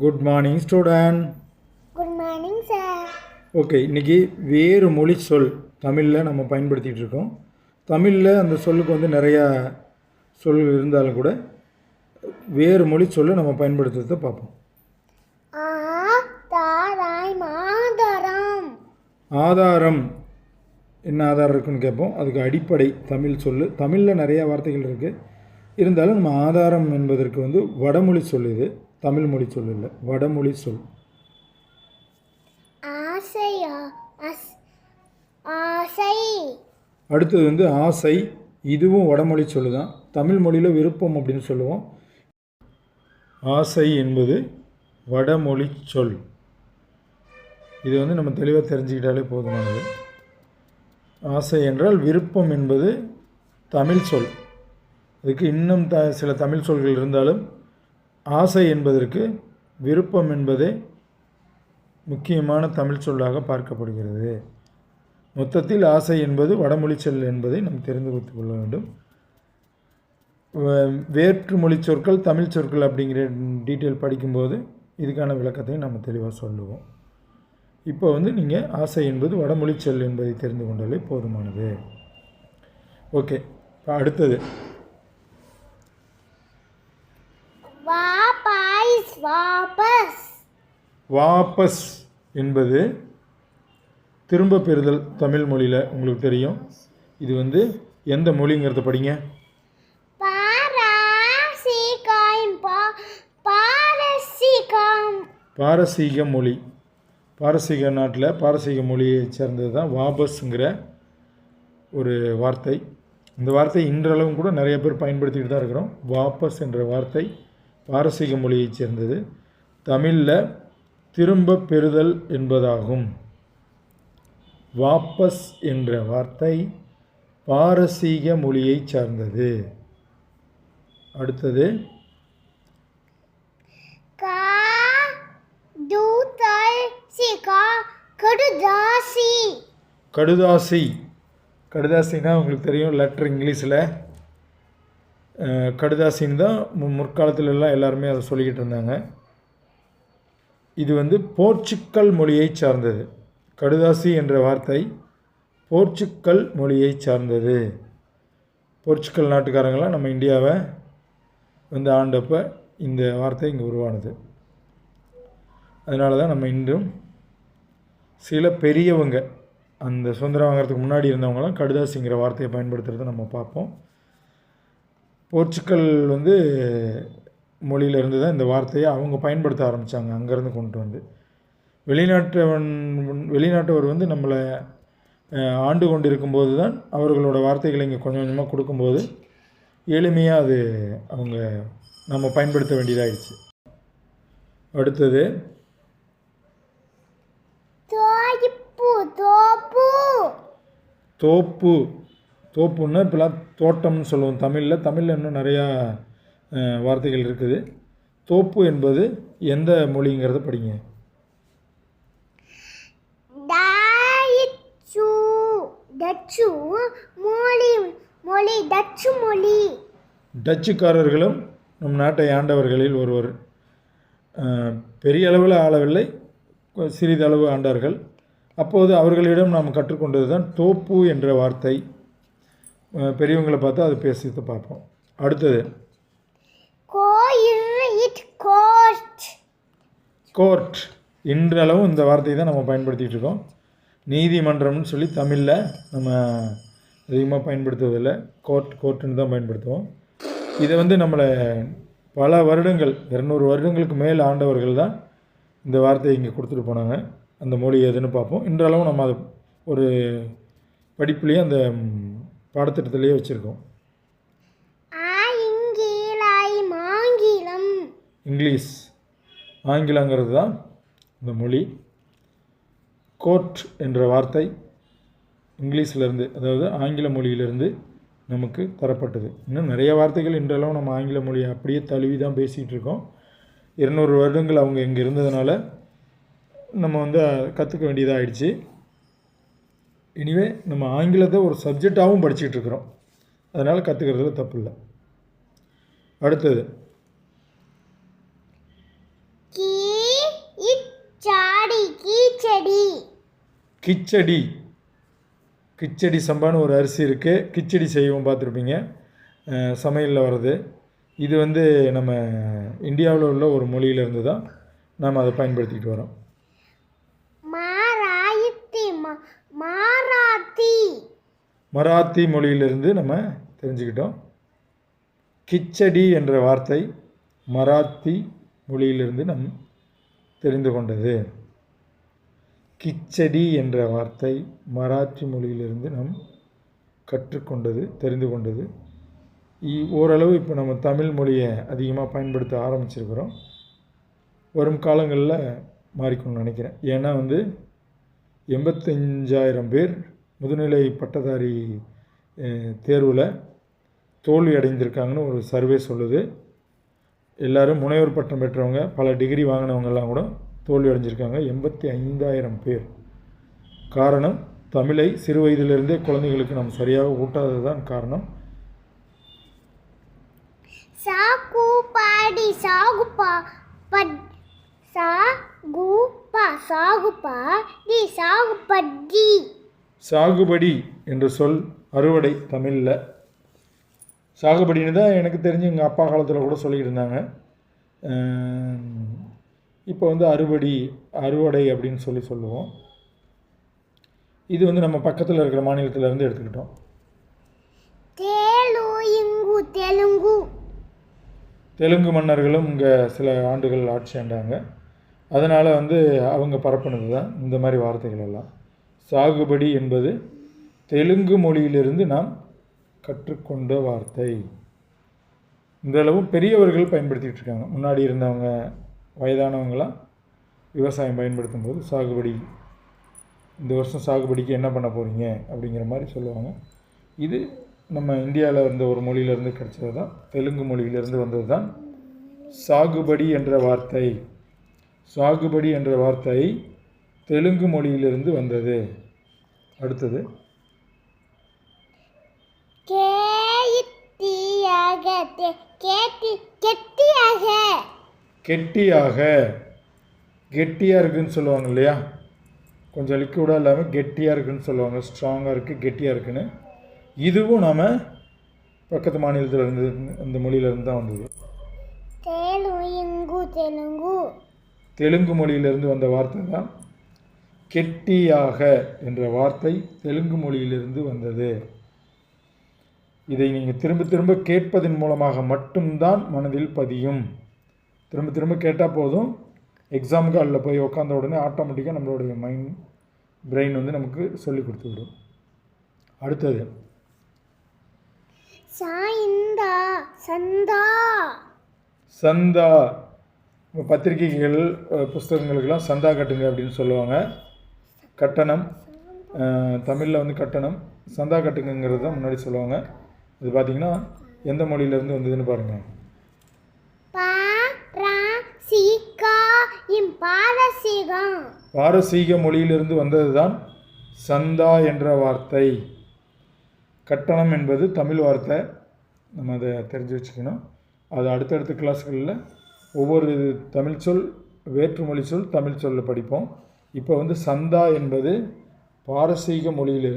Good morning student good morning sir okay இன்றைக்கி வேறு மொழி சொல் தமிழில் நம்ம பயன்படுத்திகிட்டு இருக்கோம். தமிழில் அந்த சொல்லுக்கு வந்து நிறையா சொல் இருந்தாலும் கூட வேறு மொழி சொல்லை நம்ம பயன்படுத்துறதை பார்ப்போம். ஆ தாராய் மாதரம் ஆதாரம். என்ன ஆதாரம் இருக்குன்னு கேட்போம். அதுக்கு அடிப்படை தமிழ் சொல்லு. தமிழில் நிறையா வார்த்தைகள் இருக்குது இருந்தாலும் நம்ம ஆதாரம் என்பதற்கு வந்து வடமொழி சொல் இது. தமிழ் மொழி சொல் இல்லை வடமொழி சொல். ஆசையா ஆசை. அடுத்தது வந்து ஆசை இதுவும் வடமொழி சொல்லு தான். தமிழ் மொழியில் விருப்பம் அப்படின்னு சொல்லுவோம். ஆசை என்பது வடமொழி சொல். இது வந்து நம்ம தெளிவாக தெரிஞ்சுக்கிட்டாலே போதுமானது. ஆசை என்றால் விருப்பம் என்பது தமிழ் சொல். அதுக்கு இன்னும் த சில தமிழ் சொல்கள் இருந்தாலும் ஆசை என்பதற்கு விருப்பம் என்பதே முக்கியமான தமிழ் சொல்லாக பார்க்கப்படுகிறது. மொத்தத்தில் ஆசை என்பது வடமொழி சொல் என்பதை நாம் தெரிந்து கொடுத்து கொள்ள வேண்டும். வே- வேற்று மொழி சொற்கள் தமிழ் சொற்கள் அப்படிங்கிற டீட்டெயில் படிக்கும்போது இதுக்கான விளக்கத்தையும் நம்ம தெளிவாக சொல்லுவோம். இப்போ வந்து நீங்கள் ஆசை என்பது வடமொழி சொல் என்பதை தெரிந்து கொண்டாலே போதுமானது. ஓகே இப்போ அடுத்தது. வாபஸ். வாபஸ் என்பது திரும்ப பெறுதல் தமிழ் மொழியில் உங்களுக்கு தெரியும். இது வந்து எந்த மொழிங்கிறத படிங்க. பாரசீக மொழி. பாரசீக நாட்டில் பாரசீக மொழியை சேர்ந்தது தான் வாபஸ்ங்கிற ஒரு வார்த்தை. இந்த வார்த்தை இன்றளவும் கூட நிறைய பேர் பயன்படுத்திட்டு தான் இருக்கிறோம். வாபஸ் என்ற வார்த்தை பாரசீக மொழியைச் சேர்ந்தது. தமிழில் திரும்ப பெறுதல் என்பதாகும். வாபஸ் என்ற வார்த்தை பாரசீக மொழியைச் சார்ந்தது. அடுத்தது கடுதாசி. கடுதாசி. கடுதாசின்னா உங்களுக்கு தெரியும் லெட்டர் இங்கிலீஷில். கடுதாசின்னு தான் மு- எல்லாம் எல்லாருமே அதை சொல்லிக்கிட்டு இருந்தாங்க. இது வந்து போர்ச்சுக்கல் மொழியை சார்ந்தது. கடுதாசி என்ற வார்த்தை போர்ச்சுக்கல் மொழியை சார்ந்தது. போர்ச்சுக்கல் நாட்டுக்காரங்களாம் நம்ம இந்தியாவை வந்து ஆண்டப்போ இந்த வார்த்தை இங்கே உருவானது. அதனால தான் நம்ம இன்றும் சில பெரியவங்க அந்த சுதந்திரம் வாங்குறதுக்கு முன்னாடி இருந்தவங்களாம் கடுதாசிங்கிற வார்த்தையை பயன்படுத்துகிறத நம்ம பார்ப்போம். போர்ச்சுக்கல் வந்து மொழியிலேருந்து தான் இந்த வார்த்தையை அவங்க பயன்படுத்த ஆரம்பித்தாங்க அங்கேருந்து கொண்டு வந்து. வெளிநாட்டவன் வெளிநாட்டவர் வந்து நம்மளை ஆண்டு கொண்டு இருக்கும்போது தான் அவர்களோட வார்த்தைகளை இங்கே கொஞ்சம் கொஞ்சமாக கொடுக்கும்போது எளிமையாக அது அவங்க நம்ம பயன்படுத்த வேண்டியதாகிடுச்சு அடுத்தது. தோப்பு. தோப்புன்னா இப்போலாம் தோட்டம்னு சொல்லுவோம் தமிழில். தமிழில் இன்னும் நிறையா வார்த்தைகள் இருக்குது. தோப்பு என்பது எந்த மொழிங்கிறத படிங்க. டச்சு மொழி மொழி டச்சு மொழி. டச்சுக்காரர்களும் நம் நாட்டை ஆண்டவர்களில் ஒருவர். பெரிய அளவில் ஆளவில்லை சிறிதளவு ஆண்டார்கள். அப்போது அவர்களிடம் நாம் கற்றுக்கொண்டது தான் தோப்பு என்ற வார்த்தை. பெரியவங்களை பார்த்து அது பேசிட்டு பார்ப்போம். அடுத்தது. கோர்ட். இன்றளவும் இந்த வார்த்தையை தான் நம்ம பயன்படுத்திகிட்டு இருக்கோம். நீதிமன்றம்னு சொல்லி தமிழில் நம்ம அதிகமாக பயன்படுத்துவதில்லை. கோர்ட் கோர்ட்டுன்னு தான் பயன்படுத்துவோம். இதை வந்து நம்மளை பல வருடங்கள் இரநூறு வருடங்களுக்கு மேல் ஆண்டவர்கள் தான் இந்த வார்த்தையை இங்கே கொடுத்துட்டு போனாங்க. அந்த மொழி எதுன்னு பார்ப்போம். இன்றளவும் நம்ம அதை ஒரு படிப்புலேயே அந்த பாடத்திட்டத்திலேயே வச்சுருக்கோம். இங்கிலீஷ். ஆங்கிலங்கிறது தான் இந்த மொழி. கோர்ட் என்ற வார்த்தை இங்கிலீஷிலேருந்து அதாவது ஆங்கில மொழியிலிருந்து நமக்கு தரப்பட்டது. இன்னும் நிறைய வார்த்தைகள் இன்றளவும் நம்ம ஆங்கில மொழியை அப்படியே தழுவி தான் பேசிகிட்டு இருக்கோம். இருநூறு வருடங்கள் அவங்க இங்கே இருந்ததுனால நம்ம வந்து கற்றுக்க வேண்டியதாக ஆயிடுச்சு இனிவே நம்ம ஆங்கிலத்தை ஒரு சப்ஜெக்டாகவும் படிச்சுக்கிட்டு இருக்கிறோம் அதனால் கற்றுக்கிறதுல தப்பு இல்லை அடுத்தது கிச்சடி கிச்சடி சம்பான்னு ஒரு அரிசி இருக்குது கிச்சடி செய்வோம் பார்த்துருப்பீங்க. சமையலில் வர்றது. இது வந்து நம்ம இந்தியாவில் உள்ள ஒரு மொழியிலேருந்து தான் நாம் அதை பயன்படுத்திக்கிட்டு வரோம். மா மராத்தி. மொழியிலிருந்து நம்ம தெரிஞ்சுக்கிட்டோம். கிச்சடி என்ற வார்த்தை மராத்தி மொழியிலிருந்து நம் தெரிந்து கொண்டது. கிச்சடி என்ற வார்த்தை மராத்தி மொழியிலிருந்து நாம் கற்றுக்கொண்டது தெரிந்து கொண்டது. இ- ஓரளவு இப்போ நம்ம தமிழ் மொழியை அதிகமாக பயன்படுத்த ஆரம்பிச்சிருக்கிறோம். வரும் காலங்களில் மாறிக்கணும்னு நினைக்கிறேன். ஏன்னா வந்து எண்பத்தஞ்சாயிரம் பேர் முதுநிலை பட்டதாரி தேர்வில் தோல்வி அடைந்திருக்காங்கன்னு ஒரு சர்வே சொல்லுது. எல்லாரும் முனைவர் பட்டம் பெற்றவங்க பல டிகிரி வாங்கினவங்கெல்லாம் கூட தோல்வி அடைஞ்சிருக்காங்க. எண்பத்தி ஐந்தாயிரம் பேர். காரணம் தமிழை சிறு வயதிலிருந்தே குழந்தைகளுக்கு நாம் சரியாக ஊட்டாதது தான் காரணம். சாகுபாடி பாடி சாகுப்பா பட் சாகுப்பா சாகுப்பா டி சாகுபாடி சாகுபடி என்ற சொல் அறுவடை தமிழில். சாகுபடின்னு தான் எனக்கு தெரிஞ்சு எங்கள் அப்பா காலத்தில் கூட சொல்லிக்கிட்டு இருந்தாங்க. இப்போ வந்து அறுவடை அறுவடை அப்படின்னு சொல்லி சொல்லுவோம். இது வந்து நம்ம பக்கத்தில் இருக்கிற மாநிலத்துல இருந்து எடுத்துக்கிட்டோம். தெலுங்கு. தெலுங்கு மன்னர்களும் இங்கே சில ஆண்டுகள் ஆட்சி ஆண்டாங்க. அதனால் வந்து அவங்க பரப்புனது தான் இந்த மாதிரி வார்த்தைகள் எல்லாம். சாகுபடி என்பது தெலுங்கு மொழியிலிருந்து நாம் கற்றுக்கொண்ட வார்த்தை. இன்றளவும் பெரியவர்கள் பயன்படுத்திகிட்டு இருக்காங்க. முன்னாடி இருந்தவங்க வயதானவங்களாம் விவசாயம் பயன்படுத்தும் போது சாகுபடி இந்த வருஷம் சாகுபடிக்கு என்ன பண்ண போகிறீங்க அப்படிங்கிற மாதிரி சொல்லுவாங்க. இது நம்ம இந்தியாவில் இருந்த ஒரு மொழியிலேருந்து கிடைச்சது தான் தெலுங்கு மொழியிலேருந்து வந்தது தான் சாகுபடி என்ற வார்த்தை. சாகுபடி என்ற வார்த்தை தெலுங்கு மொழியிலிருந்து வந்தது. அடுத்தது. கேட்டியாக. கெட்டியாக. இருக்குன்னு சொல்லுவாங்க இல்லையா? கொஞ்சம் லிக்விடாக இல்லாமல் கெட்டியாக இருக்குன்னு சொல்லுவாங்க. ஸ்ட்ராங்காக இருக்குது கெட்டியாக இருக்குன்னு. இதுவும் நாம் பக்கத்து மாநிலத்தில் இருந்து அந்த மொழியிலேருந்து தான் வந்தது. தேலு இங்கு தெலுங்கு தெலுங்கு மொழியிலிருந்து வந்த வார்த்தை தான் கெட்டியாக என்ற வார்த்தை தெலுங்கு மொழியிலிருந்து வந்தது. இதை நீங்கள் திரும்ப திரும்ப கேட்பதன் மூலமாக மட்டும்தான் மனதில் பதியும். திரும்ப திரும்ப கேட்டால் போதும். எக்ஸாம் காலில் போய் உட்காந்த உடனே ஆட்டோமேட்டிக்காக நம்மளுடைய மைண்ட் பிரெயின் வந்து நமக்கு சொல்லி கொடுத்து விடும். அடுத்தது. சாய்ந்தா சந்தா. சந்தா. பத்திரிகைகள் புஸ்தகங்களுக்கெல்லாம் சந்தா கட்டுங்க அப்படின்னு சொல்லுவாங்க. கட்டணம் தமிழில் வந்து கட்டணம் சந்தா கட்டுங்கிறது தான் முன்னாடி சொல்லுவாங்க. இது பார்த்தீங்கன்னா எந்த மொழியிலேருந்து வந்ததுன்னு பாருங்கள் பாரசீக மொழியிலிருந்து வந்தது தான் சந்தா என்ற வார்த்தை. கட்டணம் என்பது தமிழ் வார்த்தை. நம்ம அதை தெரிஞ்சு வச்சுக்கணும். அது அடுத்தடுத்த கிளாஸ்களில் ஒவ்வொரு தமிழ் சொல் வேற்றுமொழி சொல் தமிழ் சொல்ல படிப்போம். இப்போ வந்து சந்தா என்பது பாரசீக மொழியிலிருந்து